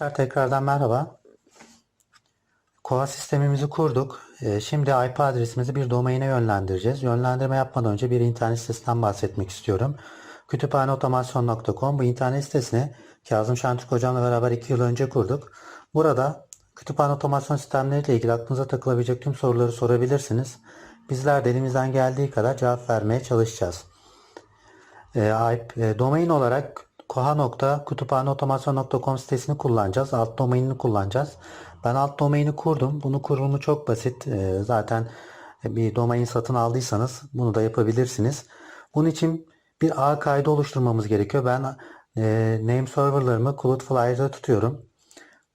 Arkadaşlar tekrardan merhaba. Koa sistemimizi kurduk. Ee, Şimdi IP adresimizi bir domaine yönlendireceğiz. Yönlendirme yapmadan önce bir internet sitesinden bahsetmek istiyorum. Kütüphaneotomasyon.com bu internet sitesini Kazım Şentürk hocamla beraber 2 yıl önce kurduk. Burada kütüphane otomasyon sistemleriyle ilgili aklınıza takılabilecek tüm soruları sorabilirsiniz. Bizler de elimizden geldiği kadar cevap vermeye çalışacağız. E, IP, e, domain olarak koha.kütüphaneotomasyon.com sitesini kullanacağız. Alt domainini kullanacağız. Ben alt domaini kurdum. Bunu kurulumu çok basit. E, zaten bir domain satın aldıysanız bunu da yapabilirsiniz. Bunun için bir ağ kaydı oluşturmamız gerekiyor. Ben e, name serverlarımı Cloudflare'da tutuyorum.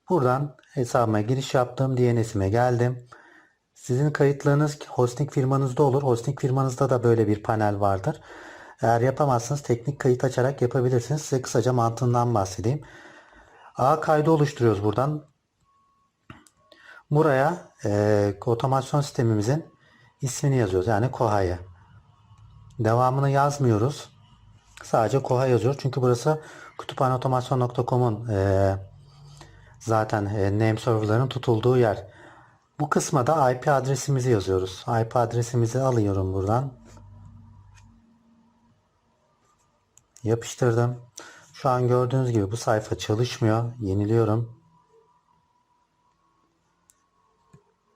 Buradan hesabıma giriş yaptım. DNS'ime geldim. Sizin kayıtlarınız hosting firmanızda olur. Hosting firmanızda da böyle bir panel vardır. Eğer yapamazsınız teknik kayıt açarak yapabilirsiniz. Size kısaca mantığından bahsedeyim. A kaydı oluşturuyoruz buradan. Buraya e, otomasyon sistemimizin ismini yazıyoruz. Yani Koha'yı. Devamını yazmıyoruz. Sadece Koha yazıyoruz. Çünkü burası kütüphaneotomasyon.com'un e, zaten e, name serverların tutulduğu yer. Bu kısma da IP adresimizi yazıyoruz. IP adresimizi alıyorum buradan. Yapıştırdım. Şu an gördüğünüz gibi bu sayfa çalışmıyor. Yeniliyorum.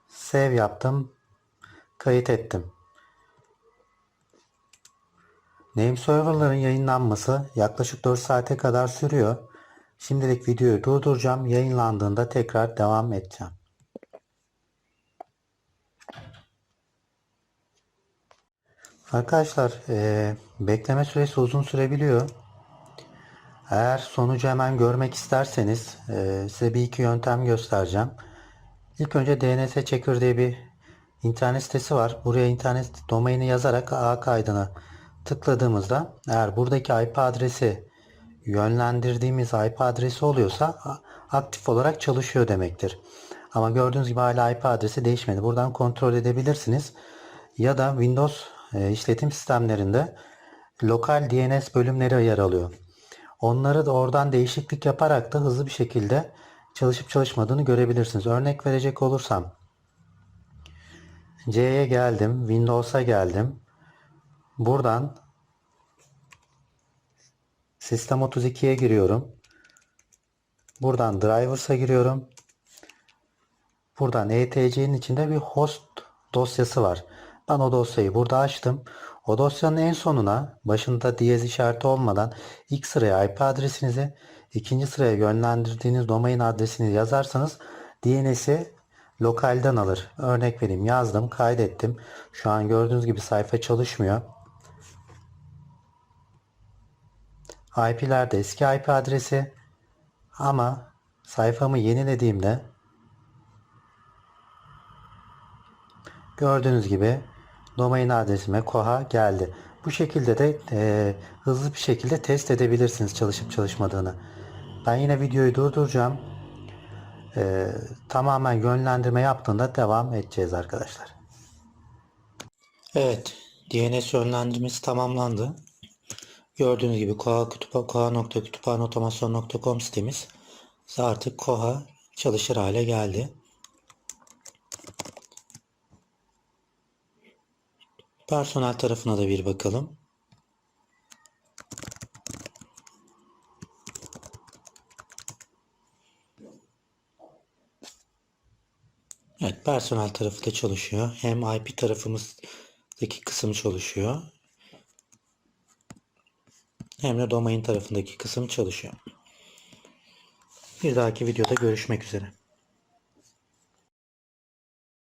Save yaptım. Kayıt ettim. Name serverların yayınlanması yaklaşık 4 saate kadar sürüyor. Şimdilik videoyu durduracağım. Yayınlandığında tekrar devam edeceğim. Arkadaşlar eee, bekleme süresi uzun sürebiliyor. Eğer sonucu hemen görmek isterseniz eee, size bir iki yöntem göstereceğim. İlk önce DNS Checker diye bir internet sitesi var. Buraya internet domaini yazarak ağ kaydını tıkladığımızda eğer buradaki IP adresi yönlendirdiğimiz IP adresi oluyorsa a- aktif olarak çalışıyor demektir. Ama gördüğünüz gibi hala IP adresi değişmedi. Buradan kontrol edebilirsiniz. Ya da Windows e, işletim sistemlerinde lokal DNS bölümleri yer alıyor. Onları da oradan değişiklik yaparak da hızlı bir şekilde çalışıp çalışmadığını görebilirsiniz. Örnek verecek olursam C'ye geldim, Windows'a geldim. Buradan Sistem 32'ye giriyorum. Buradan Drivers'a giriyorum. Buradan ETC'nin içinde bir host dosyası var. Ben o dosyayı burada açtım. O dosyanın en sonuna başında diyez işareti olmadan ilk sıraya IP adresinizi, ikinci sıraya yönlendirdiğiniz domain adresini yazarsanız DNS'i lokalden alır. Örnek vereyim yazdım, kaydettim. Şu an gördüğünüz gibi sayfa çalışmıyor. IP'ler de eski IP adresi ama sayfamı yenilediğimde gördüğünüz gibi domain adresime koha geldi. Bu şekilde de e, hızlı bir şekilde test edebilirsiniz çalışıp çalışmadığını. Ben yine videoyu durduracağım. E, tamamen yönlendirme yaptığında devam edeceğiz arkadaşlar. Evet, DNS yönlendirmesi tamamlandı. Gördüğünüz gibi koha kütüpha- koha.kütüphaneotomasyon.com sitemiz artık koha çalışır hale geldi. Personel tarafına da bir bakalım. Evet, personel tarafı da çalışıyor. Hem IP tarafımızdaki kısım çalışıyor. Hem de domain tarafındaki kısım çalışıyor. Bir dahaki videoda görüşmek üzere.